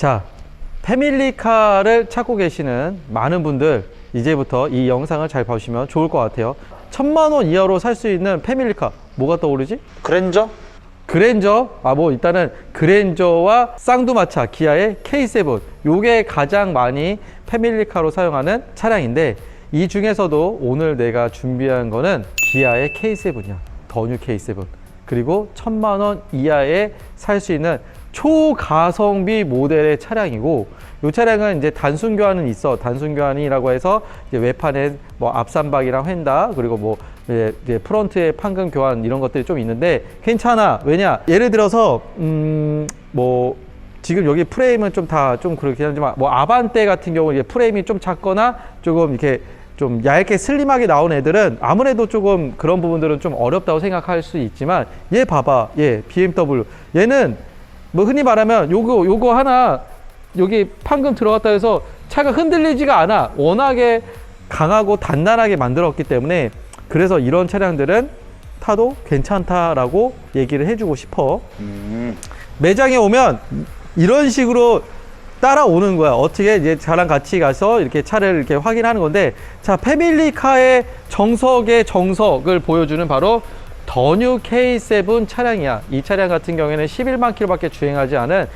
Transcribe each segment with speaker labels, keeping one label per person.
Speaker 1: 자, 패밀리카를 찾고 계시는 많은 분들 이제부터 이 영상을 잘 보시면 좋을 것 같아요. 천만 원 이하로 살 수 있는 패밀리카 뭐가 떠오르지?
Speaker 2: 그랜저?
Speaker 1: 그랜저 아 뭐 일단은 그랜저와 쌍두마차 기아의 K7 요게 가장 많이 패밀리카로 사용하는 차량인데 이 중에서도 오늘 내가 준비한 거는 기아의 K7이야 더뉴 K7 그리고 천만 원 이하에 살 수 있는 초가성비 모델의 차량이고 이 차량은 이제 단순 교환은 있어. 단순 교환이라고 해서 이제 외판에 뭐 앞산박이랑 휀다 그리고 뭐 이제 프론트에 판금 교환 이런 것들이 좀 있는데 괜찮아. 왜냐? 예를 들어서 음뭐 지금 여기 프레임은 좀다좀 그렇긴 하지만 뭐 아반떼 같은 경우 이제 프레임이 좀 작거나 조금 이렇게 좀 얇게 슬림하게 나온 애들은 아무래도 조금 그런 부분들은 좀 어렵다고 생각할 수 있지만 얘 봐봐. 얘 BMW 얘는 뭐 흔히 말하면 요거 요거 하나 여기 판금 들어갔다 해서 차가 흔들리지가 않아 워낙에 강하고 단단하게 만들었기 때문에 그래서 이런 차량들은 타도 괜찮다라고 얘기를 해주고 싶어
Speaker 2: 음.
Speaker 1: 매장에 오면 이런 식으로 따라오는 거야. 어떻게 이제 저랑 같이 가서 이렇게 차를 이렇게 확인하는 건데, 자, 패밀리카의 정석의 정석을 보여주는 바로 더뉴 K7 차량이야. 이 차량 같은 경우에는 11만 킬로밖에 주행하지 않은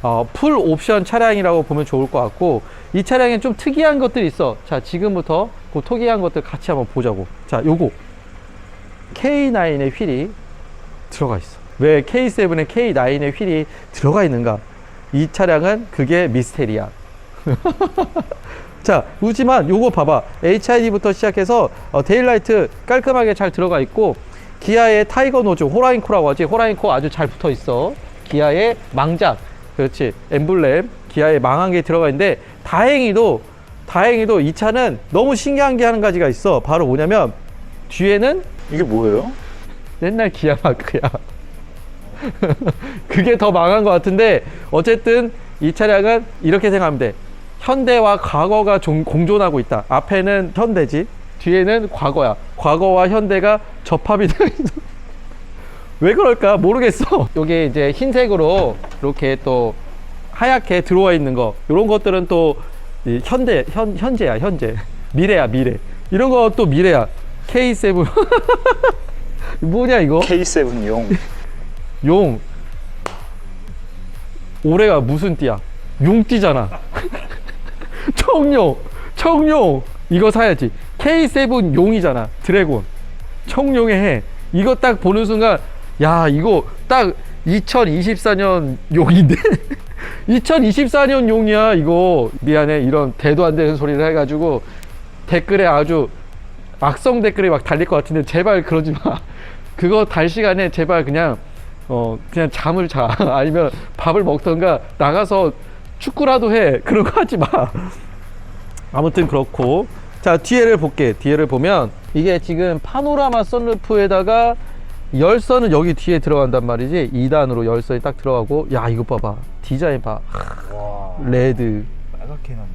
Speaker 1: 어, 풀 옵션 차량이라고 보면 좋을 것 같고, 이 차량에 좀 특이한 것들이 있어. 자, 지금부터 그 특이한 것들 같이 한번 보자고. 자, 요거. K9의 휠이 들어가 있어. 왜 K7에 K9의 휠이 들어가 있는가? 이 차량은 그게 미스테리야. 자, 우지만 요거 봐봐. HID부터 시작해서 어, 데일라이트 깔끔하게 잘 들어가 있고 기아의 타이거 노즈 호라인코라고 하지. 호라인코 아주 잘 붙어 있어. 기아의 망작. 그렇지. 엠블렘. 기아의 망한 게 들어가 있는데 다행히도 다행히도 이 차는 너무 신기한 게 한 가지가 있어. 바로 뭐냐면 뒤에는
Speaker 2: 이게 뭐예요?
Speaker 1: 옛날 기아 마크야. 그게 더 망한 것 같은데 어쨌든 이 차량은 이렇게 생각하면 돼. 현대와 과거가 종- 공존하고 있다. 앞에는 현대지, 뒤에는 과거야. 과거와 현대가 접합이 되어 있어. 왜 그럴까 모르겠어. 이게 이제 흰색으로 이렇게 또 하얗게 들어와 있는 거. 이런 것들은 또이 현대 현 현재야 현재 미래야 미래. 이런 거 또 미래야. K7 뭐냐 이거?
Speaker 2: K7 용.
Speaker 1: 용. 올해가 무슨 띠야? 용띠잖아. 청룡, 청룡. 이거 사야지. K7 용이잖아. 드래곤. 청룡의 해. 이거 딱 보는 순간, 야, 이거 딱 2024년 용인데? 2024년 용이야, 이거. 미안해. 이런 대도 안 되는 소리를 해가지고 댓글에 아주 악성 댓글이 막 달릴 것 같은데 제발 그러지 마. 그거 달 시간에 제발 그냥 어 그냥 잠을 자 아니면 밥을 먹던가 나가서 축구라도 해 그런 거 하지 마. 아무튼 그렇고 자 뒤에를 볼게. 뒤에를 보면 이게 지금 파노라마 선루프에다가 열선은 여기 뒤에 들어간단 말이지 2단으로 열선이 딱 들어가고 야 이거 봐봐 디자인 봐
Speaker 2: 와.
Speaker 1: 레드
Speaker 2: 빨갛게 해놨네.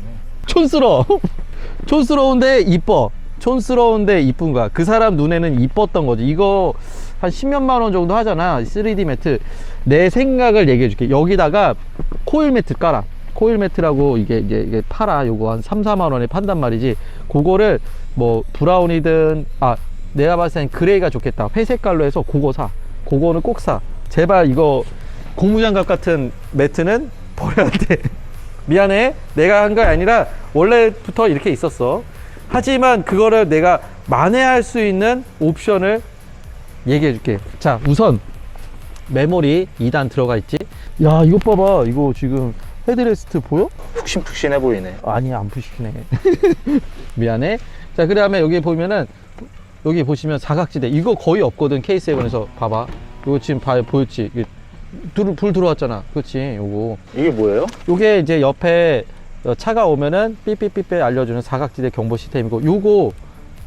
Speaker 1: 촌스러워. 촌스러운데 이뻐. 촌스러운데 이쁜 거야. 그 사람 눈에는 이뻤던 거지. 이거 한 10몇만 원 정도 하잖아. 3D 매트. 내 생각을 얘기해 줄게. 여기다가 코일 매트 깔아. 코일 매트라고 이게 이제 이게 팔아. 요거 한 3, 4만 원에 판단 말이지. 그거를 뭐 브라운이든 아, 내가 봤을 땐 그레이가 좋겠다. 회색깔로 해서 그거 사. 그거는 꼭 사. 제발 이거 고무장갑 같은 매트는 버려야 돼. 미안해. 내가 한 거 아니라 원래부터 이렇게 있었어. 하지만 그거를 내가 만회할 수 있는 옵션을 얘기해 줄게. 자, 우선 메모리 2단 들어가 있지. 야, 이거 봐봐. 이거 지금 헤드레스트 보여?
Speaker 2: 푹신푹신해 보이네.
Speaker 1: 아니, 안 푸시네. 미안해. 자, 그 다음에 여기 보면은 여기 보시면 사각지대. 이거 거의 없거든. K7에서 봐봐. 이거 지금 봐, 보였지? 이게 불, 불 들어왔잖아. 그렇지. 요거.
Speaker 2: 이게 뭐예요?
Speaker 1: 요게 이제 옆에 어, 차가 오면은 삐삐삐삐 알려주는 사각지대 경보 시스템이고 요거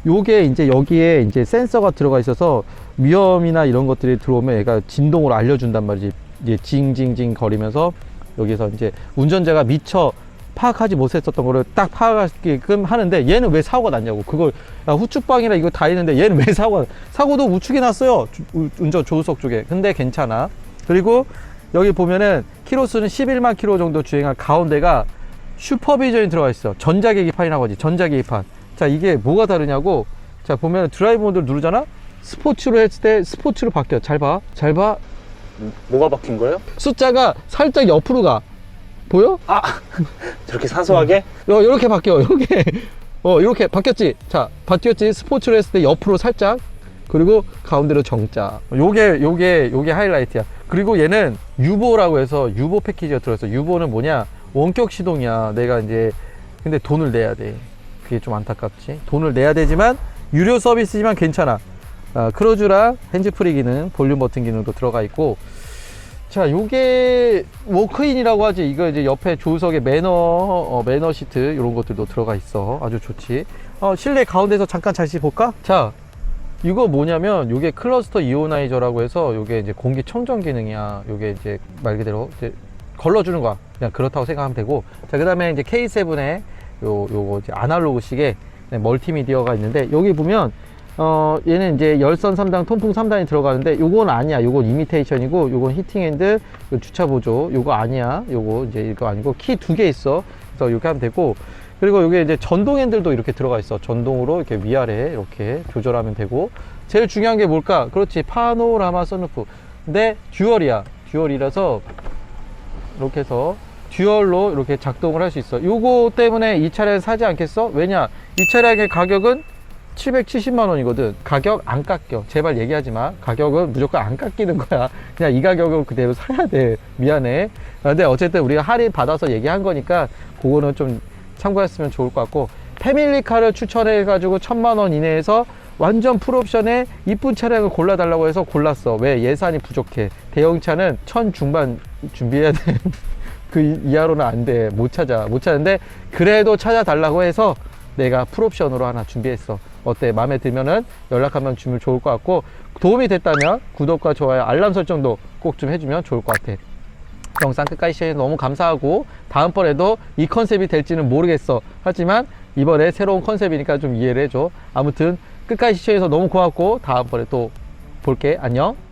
Speaker 1: 요게 이제 여기에 이제 센서가 들어가 있어서 위험이나 이런 것들이 들어오면 얘가 진동으로 알려준단 말이지 이제 징징징 거리면서 여기서 이제 운전자가 미처 파악하지 못했었던 거를 딱 파악하게끔 하는데 얘는 왜 사고가 났냐고 그걸 야, 후축방이나 이거 다 있는데 얘는 왜 사고가 사고도 우측에 났어요 주- 우- 운전 조수석 쪽에 근데 괜찮아 그리고 여기 보면은 키로수는 11만 킬로 정도 주행한 가운데가 슈퍼비전이 들어가 있어. 전자계기판이라고 하지. 전자계기판. 자, 이게 뭐가 다르냐고. 자, 보면 드라이브 모드를 누르잖아? 스포츠로 했을 때 스포츠로 바뀌어. 잘 봐. 잘 봐.
Speaker 2: 뭐가 바뀐 거예요?
Speaker 1: 숫자가 살짝 옆으로 가. 보여?
Speaker 2: 아 저렇게 사소하게?
Speaker 1: 요, 요렇게 바뀌어. 요렇게. 어, 요렇게 바뀌었지? 자, 바뀌었지? 스포츠로 했을 때 옆으로 살짝. 그리고 가운데로 정자. 요게, 요게, 요게 하이라이트야. 그리고 얘는 유보라고 해서 유보 패키지가 들어있어. 유보는 뭐냐? 원격 시동이야. 내가 이제, 근데 돈을 내야 돼. 그게 좀 안타깝지. 돈을 내야 되지만, 유료 서비스지만 괜찮아. 아, 크루즈랑 핸즈프리 기능, 볼륨 버튼 기능도 들어가 있고, 자, 요게 워크인이라고 하지. 이거 이제 옆에 조석에 매너, 어, 매너 시트 이런 것들도 들어가 있어. 아주 좋지. 어, 실내 가운데서 잠깐 다시 볼까? 자, 이거 뭐냐면 요게 클러스터 이오나이저라고 해서 요게 이제 공기 청정 기능이야. 요게 이제 말 그대로 이제 걸러주는 거야. 그냥 그렇다고 생각하면 되고. 자, 그다음에 이제 K7에 요 요거 이제 아날로그 식의 네, 멀티미디어가 있는데 여기 보면 어 얘는 이제 열선 3단 통풍 3단이 들어가는데 요건 아니야. 요건 이미테이션이고 요건 히팅핸드 요 주차 보조. 요거 아니야. 요거 이제 이거 아니고 키 두 개 있어. 그래서 이렇게 하면 되고. 그리고 요게 이제 전동 핸들도 이렇게 들어가 있어. 전동으로 이렇게 위아래 이렇게 조절하면 되고. 제일 중요한 게 뭘까? 그렇지. 파노라마 선루프. 근데 듀얼이야. 듀얼이라서 이렇게 해서 듀얼로 이렇게 작동을 할 수 있어. 요거 때문에 이 차량 사지 않겠어? 왜냐? 이 차량의 가격은 770만 원이거든. 가격 안 깎여. 제발 얘기하지 마. 가격은 무조건 안 깎이는 거야. 그냥 이 가격으로 그대로 사야 돼. 미안해. 아, 근데 어쨌든 우리가 할인 받아서 얘기한 거니까 그거는 좀 참고했으면 좋을 것 같고 패밀리카를 추천해 가지고 천만 원 이내에서 완전 풀옵션에 이쁜 차량을 골라달라고 해서 골랐어. 왜? 예산이 부족해. 대형차는 천 중반 준비해야 돼. 그 이하로는 안 돼. 못 찾아. 못 찾는데 그래도 찾아달라고 해서 내가 풀옵션으로 하나 준비했어. 어때? 마음에 들면은 연락하면 주면 좋을 것 같고 도움이 됐다면 구독과 좋아요, 알람 설정도 꼭 좀 해주면 좋을 것 같아. 영상 끝까지 시청해서 너무 감사하고 다음번에도 이 컨셉이 될지는 모르겠어. 하지만 이번에 새로운 컨셉이니까 좀 이해를 해줘. 아무튼 끝까지 시청해서 너무 고맙고 다음번에 또 볼게. 안녕.